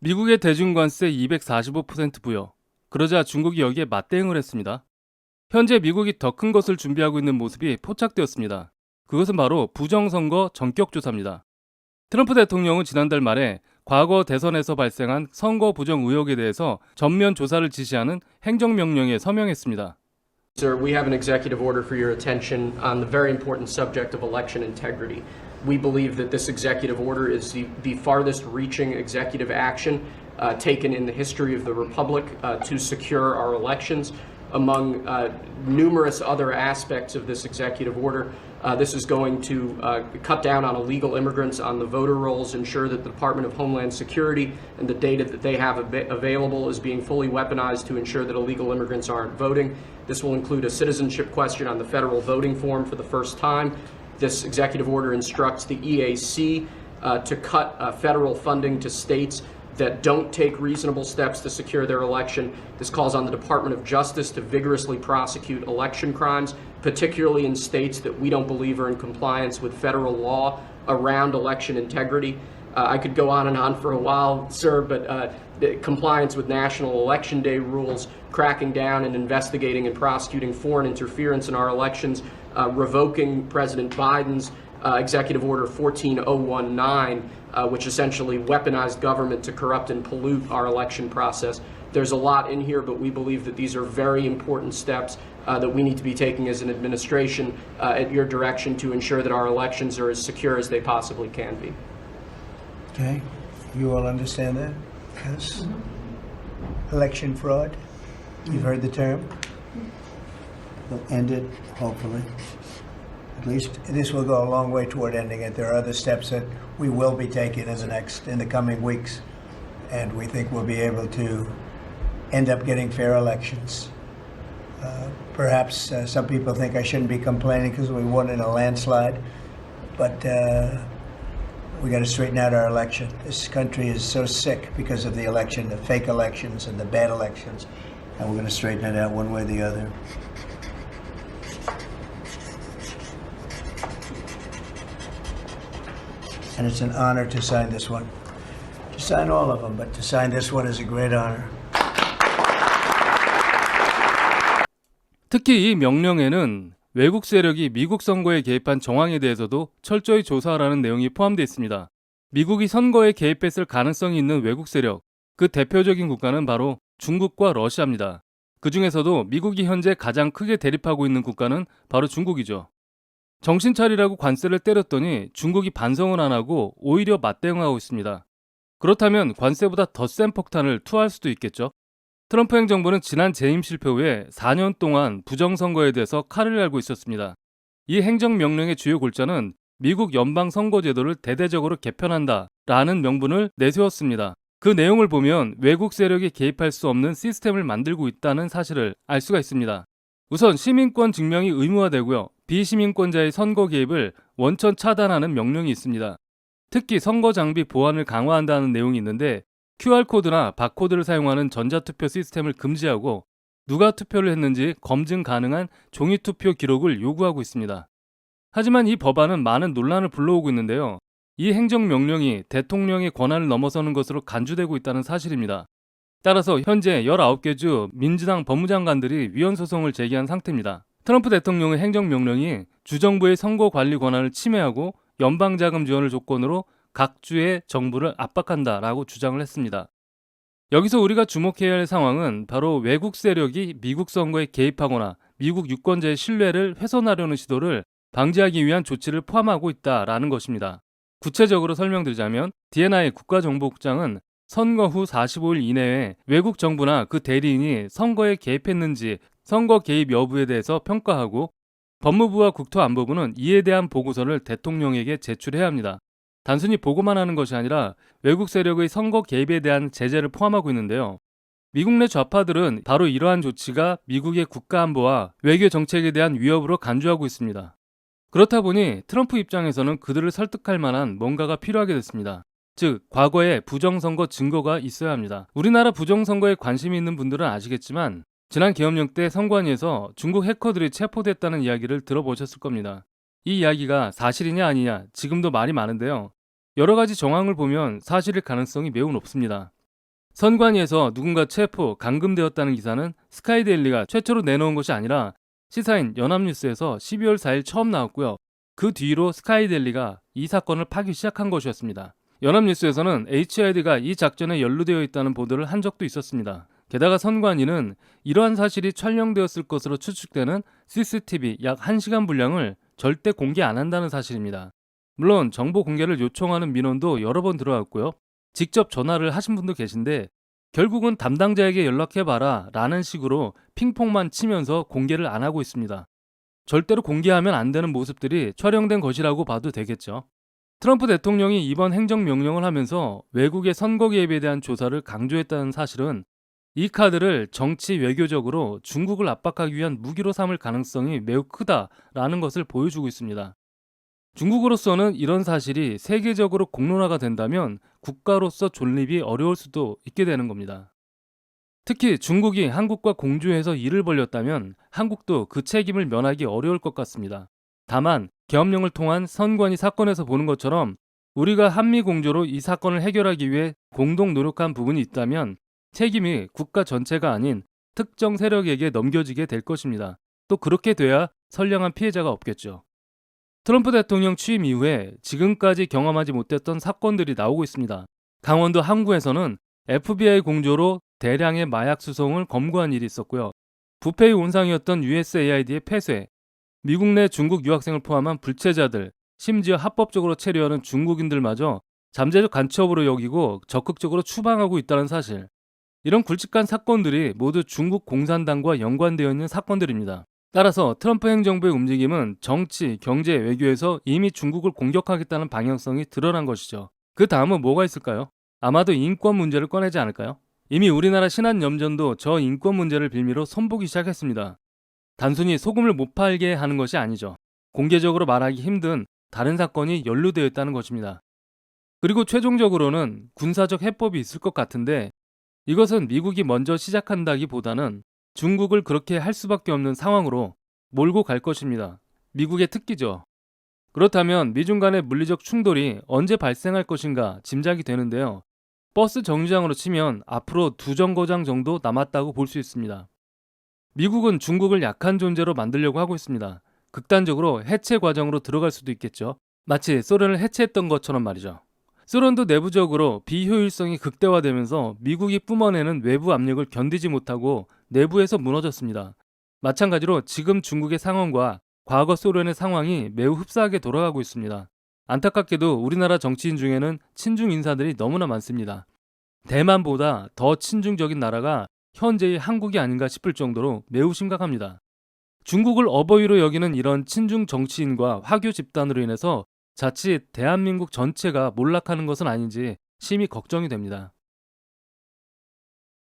미국의 대중관세 245% 부여. 그러자 중국이 여기에 맞대응을 했습니다. 현재 미국이 더 큰 것을 준비하고 있는 모습이 포착되었습니다. 그것은 바로 부정선거 전격조사입니다. 트럼프 대통령은 지난달 말에 과거 대선에서 발생한 선거 부정 의혹에 대해서 전면 조사를 지시하는 행정명령에 서명했습니다. Sir, we have an executive order for your attention on the very important subject of election integrity. We believe that this executive order is the, the farthest reaching executive action uh, taken in the history of the Republic uh, to secure our elections. Among uh, numerous other aspects of this executive order, uh, this is going to uh, cut down on illegal immigrants on the voter rolls, ensure that the Department of Homeland Security and the data that they have av- available is being fully weaponized to ensure that illegal immigrants aren't voting. This will include a citizenship question on the federal voting form for the first time. This executive order instructs the EAC uh, to cut uh, federal funding to states that don't take reasonable steps to secure their election. This calls on the Department of Justice to vigorously prosecute election crimes, particularly in states that we don't believe are in compliance with federal law around election integrity. Uh, I could go on and on for a while, sir, but uh, compliance with National Election Day rules, cracking down and investigating and prosecuting foreign interference in our elections, uh, revoking President Biden's uh, Executive Order 14019, uh, which essentially weaponized government to corrupt and pollute our election process. There's a lot in here, but we believe that these are very important steps uh, that we need to be taking as an administration uh, at your direction to ensure that our elections are as secure as they possibly can be. Okay, you all understand that? Yes? Election fraud, you've heard the term? Will end it, hopefully. At least, this will go a long way toward ending it. There are other steps that we will be taking in the next, in the coming weeks. And we think we'll be able to end up getting fair elections. Uh, Perhaps uh, some people think I shouldn't be complaining because we won in a landslide, but uh, we got to straighten out our election. This country is so sick because of the election, the fake elections and the bad elections, and we're going to straighten it out one way or the other. And it's an honor to sign this one. To sign all of them, but to sign this one is a great honor. 특히 이 명령에는 외국 세력이 미국 선거에 개입한 정황에 대해서도 철저히 조사하라는 내용이 포함되어 있습니다. 미국이 선거에 개입했을 가능성이 있는 외국 세력, 그 대표적인 국가는 바로 중국과 러시아입니다. 그 중에서도 미국이 현재 가장 크게 대립하고 있는 국가는 바로 중국이죠. 정신 차리라고 관세를 때렸더니 중국이 반성을 안 하고 오히려 맞대응하고 있습니다. 그렇다면 관세보다 더 센 폭탄을 투하할 수도 있겠죠. 트럼프 행정부는 지난 재임 실패 후에 4년 동안 부정선거에 대해서 칼을 갈고 있었습니다. 이 행정명령의 주요 골자는 미국 연방선거제도를 대대적으로 개편한다 라는 명분을 내세웠습니다. 그 내용을 보면 외국 세력이 개입할 수 없는 시스템을 만들고 있다는 사실을 알 수가 있습니다. 우선 시민권 증명이 의무화되고요. 비시민권자의 선거 개입을 원천 차단하는 명령이 있습니다. 특히 선거 장비 보안을 강화한다는 내용이 있는데 QR코드나 바코드를 사용하는 전자투표 시스템을 금지하고 누가 투표를 했는지 검증 가능한 종이투표 기록을 요구하고 있습니다. 하지만 이 법안은 많은 논란을 불러오고 있는데요. 이 행정명령이 대통령의 권한을 넘어서는 것으로 간주되고 있다는 사실입니다. 따라서 현재 19개 주 민주당 법무장관들이 위헌소송을 제기한 상태입니다. 트럼프 대통령의 행정명령이 주정부의 선거 관리 권한을 침해하고 연방 자금 지원을 조건으로 각 주의 정부를 압박한다라고 주장을 했습니다. 여기서 우리가 주목해야 할 상황은 바로 외국 세력이 미국 선거에 개입하거나 미국 유권자의 신뢰를 훼손하려는 시도를 방지하기 위한 조치를 포함하고 있다라는 것입니다. 구체적으로 설명드리자면 DNI 국가정보국장은 선거 후 45일 이내에 외국 정부나 그 대리인이 선거에 개입했는지 선거 개입 여부에 대해서 평가하고 법무부와 국토안보부는 이에 대한 보고서를 대통령에게 제출해야 합니다. 단순히 보고만 하는 것이 아니라 외국 세력의 선거 개입에 대한 제재를 포함하고 있는데요. 미국 내 좌파들은 바로 이러한 조치가 미국의 국가 안보와 외교 정책에 대한 위협으로 간주하고 있습니다. 그렇다 보니 트럼프 입장에서는 그들을 설득할 만한 뭔가가 필요하게 됐습니다. 즉, 과거에 부정선거 증거가 있어야 합니다. 우리나라 부정선거에 관심이 있는 분들은 아시겠지만, 지난 계엄령 때 선관위에서 중국 해커들이 체포됐다는 이야기를 들어보셨을 겁니다. 이 이야기가 사실이냐 아니냐 지금도 말이 많은데요. 여러 가지 정황을 보면 사실일 가능성이 매우 높습니다. 선관위에서 누군가 체포, 감금되었다는 기사는 스카이데일리가 최초로 내놓은 것이 아니라 시사인 연합뉴스에서 12월 4일 처음 나왔고요. 그 뒤로 스카이데일리가 이 사건을 파기 시작한 것이었습니다. 연합뉴스에서는 HID가 이 작전에 연루되어 있다는 보도를 한 적도 있었습니다. 게다가 선관위는 이러한 사실이 촬영되었을 것으로 추측되는 CCTV 약 1시간 분량을 절대 공개 안 한다는 사실입니다. 물론 정보 공개를 요청하는 민원도 여러 번 들어왔고요. 직접 전화를 하신 분도 계신데 결국은 담당자에게 연락해봐라 라는 식으로 핑퐁만 치면서 공개를 안 하고 있습니다. 절대로 공개하면 안 되는 모습들이 촬영된 것이라고 봐도 되겠죠. 트럼프 대통령이 이번 행정명령을 하면서 외국의 선거 개입에 대한 조사를 강조했다는 사실은 이 카드를 정치 외교적으로 중국을 압박하기 위한 무기로 삼을 가능성이 매우 크다라는 것을 보여주고 있습니다. 중국으로서는 이런 사실이 세계적으로 공론화가 된다면 국가로서 존립이 어려울 수도 있게 되는 겁니다. 특히 중국이 한국과 공조해서 일을 벌였다면 한국도 그 책임을 면하기 어려울 것 같습니다. 다만 계엄령을 통한 선관위 사건에서 보는 것처럼 우리가 한미 공조로 이 사건을 해결하기 위해 공동 노력한 부분이 있다면 책임이 국가 전체가 아닌 특정 세력에게 넘겨지게 될 것입니다. 또 그렇게 돼야 선량한 피해자가 없겠죠. 트럼프 대통령 취임 이후에 지금까지 경험하지 못했던 사건들이 나오고 있습니다. 강원도 항구에서는 FBI 공조로 대량의 마약 수송을 검거한 일이 있었고요. 부패의 온상이었던 USAID의 폐쇄, 미국 내 중국 유학생을 포함한 불체자들, 심지어 합법적으로 체류하는 중국인들마저 잠재적 간첩으로 여기고 적극적으로 추방하고 있다는 사실. 이런 굵직한 사건들이 모두 중국 공산당과 연관되어 있는 사건들입니다. 따라서 트럼프 행정부의 움직임은 정치, 경제, 외교에서 이미 중국을 공격하겠다는 방향성이 드러난 것이죠. 그 다음은 뭐가 있을까요? 아마도 인권 문제를 꺼내지 않을까요? 이미 우리나라 신한염전도 저 인권 문제를 빌미로 손보기 시작했습니다. 단순히 소금을 못 팔게 하는 것이 아니죠. 공개적으로 말하기 힘든 다른 사건이 연루되어 있다는 것입니다. 그리고 최종적으로는 군사적 해법이 있을 것 같은데 이것은 미국이 먼저 시작한다기보다는 중국을 그렇게 할 수밖에 없는 상황으로 몰고 갈 것입니다. 미국의 특기죠. 그렇다면 미중 간의 물리적 충돌이 언제 발생할 것인가 짐작이 되는데요. 버스 정류장으로 치면 앞으로 두 정거장 정도 남았다고 볼 수 있습니다. 미국은 중국을 약한 존재로 만들려고 하고 있습니다. 극단적으로 해체 과정으로 들어갈 수도 있겠죠. 마치 소련을 해체했던 것처럼 말이죠. 소련도 내부적으로 비효율성이 극대화되면서 미국이 뿜어내는 외부 압력을 견디지 못하고 내부에서 무너졌습니다. 마찬가지로 지금 중국의 상황과 과거 소련의 상황이 매우 흡사하게 돌아가고 있습니다. 안타깝게도 우리나라 정치인 중에는 친중 인사들이 너무나 많습니다. 대만보다 더 친중적인 나라가 현재의 한국이 아닌가 싶을 정도로 매우 심각합니다. 중국을 어버이로 여기는 이런 친중 정치인과 화교 집단으로 인해서 자칫 대한민국 전체가 몰락하는 것은 아닌지 심히 걱정이 됩니다.